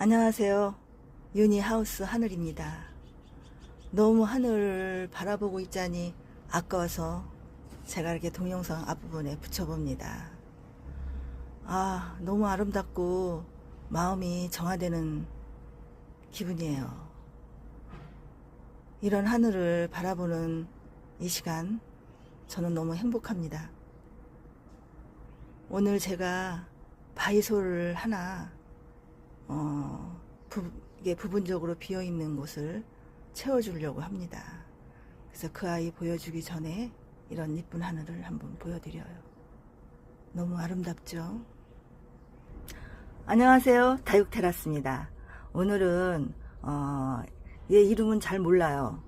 안녕하세요. 유니하우스 하늘입니다. 너무 하늘을 바라보고 있자니 아까워서 제가 이렇게 동영상 앞부분에 붙여봅니다. 아, 너무 아름답고 마음이 정화되는 기분이에요. 이런 하늘을 바라보는 이 시간 저는 너무 행복합니다. 오늘 제가 바이솔을 하나 어, 부, 이게 부분적으로 비어 있는 곳을 채워주려고 합니다. 그래서 그 아이 보여주기 전에 이런 이쁜 하늘을 한번 보여드려요. 너무 아름답죠? 안녕하세요. 다육테라스입니다. 오늘은, 어, 얘 이름은 잘 몰라요.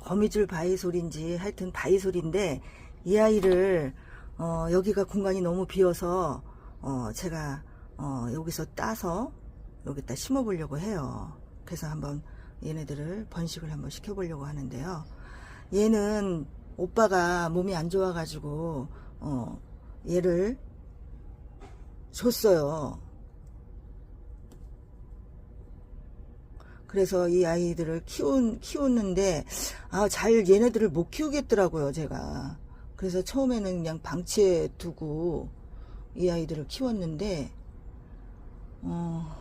거미줄 바이솔인지 하여튼 바이솔인데 이 아이를, 어, 여기가 공간이 너무 비어서, 어, 제가, 어, 여기서 따서 여기다 심어 보려고 해요. 그래서 한번 얘네들을 번식을 한번 시켜 보려고 하는데요. 얘는 오빠가 몸이 안 좋아 가지고 어, 얘를 줬어요. 그래서 이 아이들을 키운, 키웠는데, 아, 잘 얘네들을 못 키우겠더라고요, 제가. 그래서 처음에는 그냥 방치해 두고 이 아이들을 키웠는데, 어,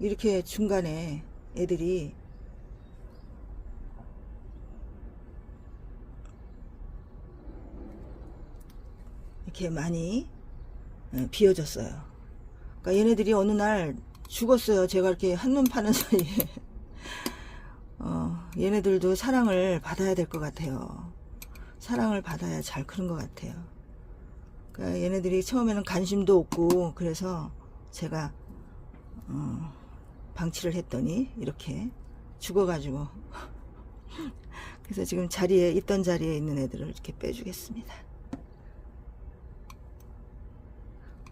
이렇게 중간에 애들이 이렇게 많이 예, 비어졌어요. 그러니까 얘네들이 어느 날 죽었어요. 제가 이렇게 한눈 파는 사이에. 어, 얘네들도 사랑을 받아야 될 것 같아요. 사랑을 받아야 잘 크는 것 같아요. 그러니까 얘네들이 처음에는 관심도 없고 그래서 제가 어, 방치를 했더니 이렇게 죽어가지고 그래서 지금 자리에 있던 자리에 있는 애들을 이렇게 빼주겠습니다.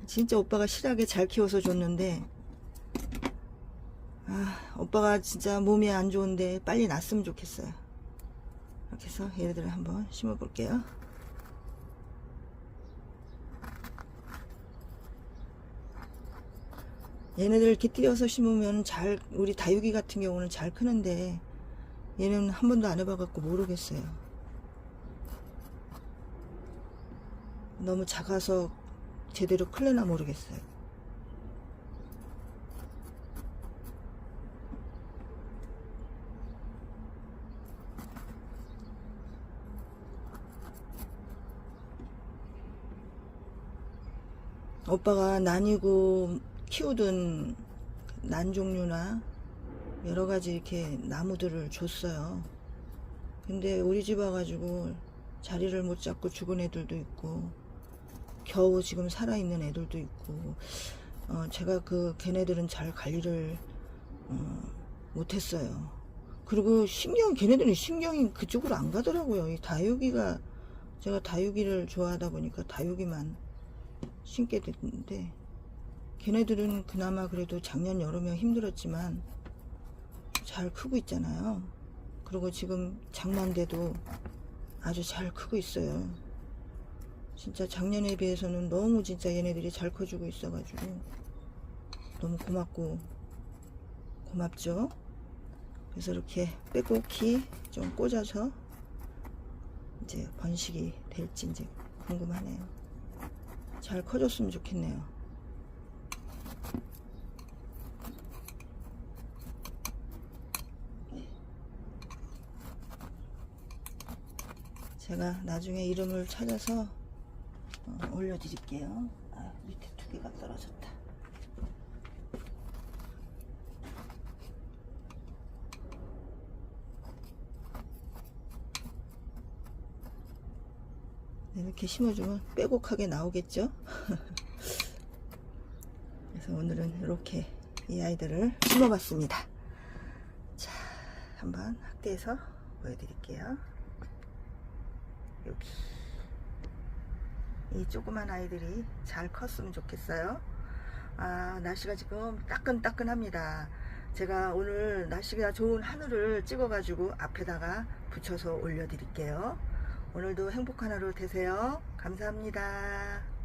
진짜 오빠가 실하게 잘 키워서 줬는데 아, 오빠가 진짜 몸이 안 좋은데 빨리 낫으면 좋겠어요. 이렇게 해서 얘네들을 한번 심어 볼게요. 얘네들 띄어서 심으면 잘 우리 다육이 같은 경우는 잘 크는데 얘는 한 번도 안 해봐갖고 모르겠어요. 너무 작아서 제대로 클래나 모르겠어요. 오빠가 난이고 키우던 난 종류나 여러 가지 이렇게 나무들을 줬어요. 근데 우리 집 와가지고 자리를 못 잡고 죽은 애들도 있고 겨우 지금 살아있는 애들도 있고 어, 제가 그 걔네들은 잘 관리를 어, 못했어요. 그리고 신경 걔네들은 신경이 그쪽으로 안 가더라고요. 이 다육이가 제가 다육이를 좋아하다 보니까 다육이만 신게 됐는데 걔네들은 그나마 그래도 작년 여름에 힘들었지만 잘 크고 있잖아요. 그리고 지금 장난대도 아주 잘 크고 있어요. 진짜 작년에 비해서는 너무 진짜 얘네들이 잘 커주고 있어가지고 너무 고맙고 고맙죠. 그래서 이렇게 빼곡히 좀 꽂아서 이제 번식이 될지 이제 궁금하네요. 잘 커졌으면 좋겠네요. 제가 나중에 이름을 찾아서 어, 올려드릴게요. 아, 밑에 두 개가 떨어졌다. 이렇게 심어주면 빼곡하게 나오겠죠? 그래서 오늘은 이렇게 이 아이들을 심어봤습니다. 자, 한번 확대해서 보여드릴게요. 여기 이 조그만 아이들이 잘 컸으면 좋겠어요. 아, 날씨가 지금 따끈따끈합니다. 제가 오늘 날씨가 좋은 하늘을 찍어 가지고 앞에다가 붙여서 올려 드릴게요. 오늘도 행복한 하루 되세요. 감사합니다.